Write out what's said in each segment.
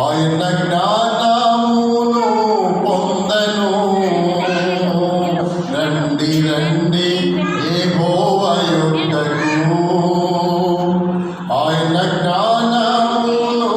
ఆయన జ్ఞానమును పొందను. రండి రండి ఏ యొద్దకు ఆయన జ్ఞానమును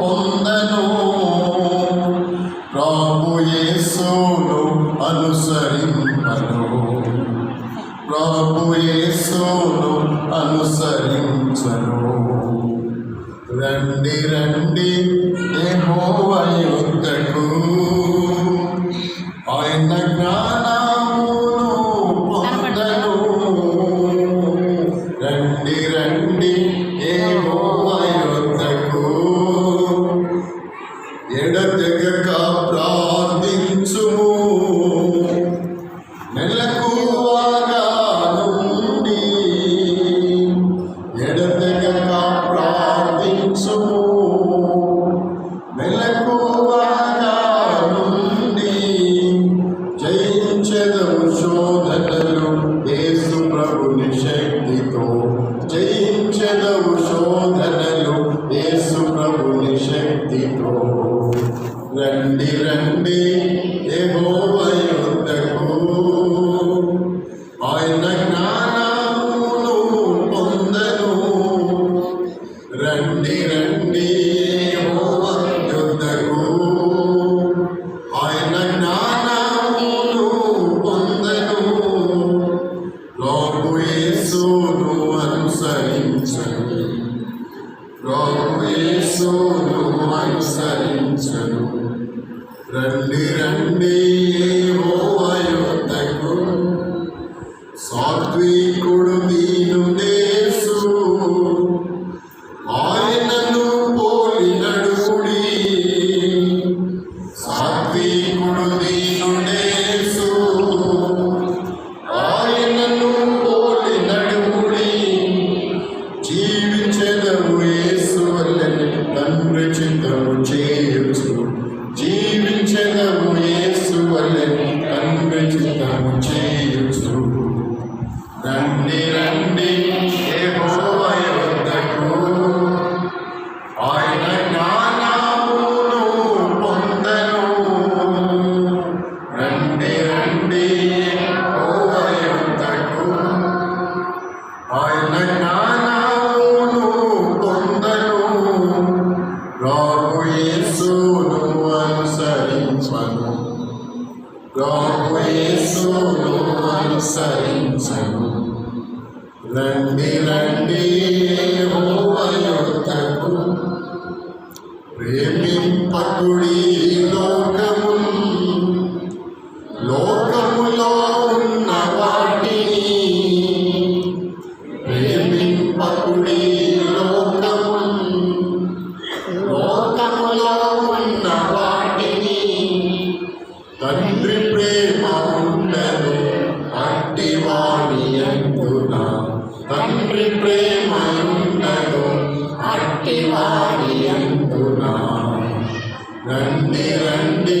పొందను. ప్రభు యేసును అనుసరింపను. ప్రభు యేసును అనుసరించను. రండి రండి యెహోవా యొద్దకు రండి రండి రండి రండి యెహోవా సాత్వికుడు దీను నేసు. ఆయనను పోలి నడుడి సాత్వికుడు దీను నేసు. ఆయనను పోలి నడుడి జీవించదవు యేసు వల్లని తండ్రి రండి రండి యెహోవా ఆయన జ్ఞానమును పొందను. రండి రండి యెహోవా ఆయన జ్ఞానమును పొందను. ప్రభు యేసును అనుసరించను. ప్రభు యేసును అనుసరించను. రండి రండి యెహోవా ప్రేమింపకుడి రండి రండి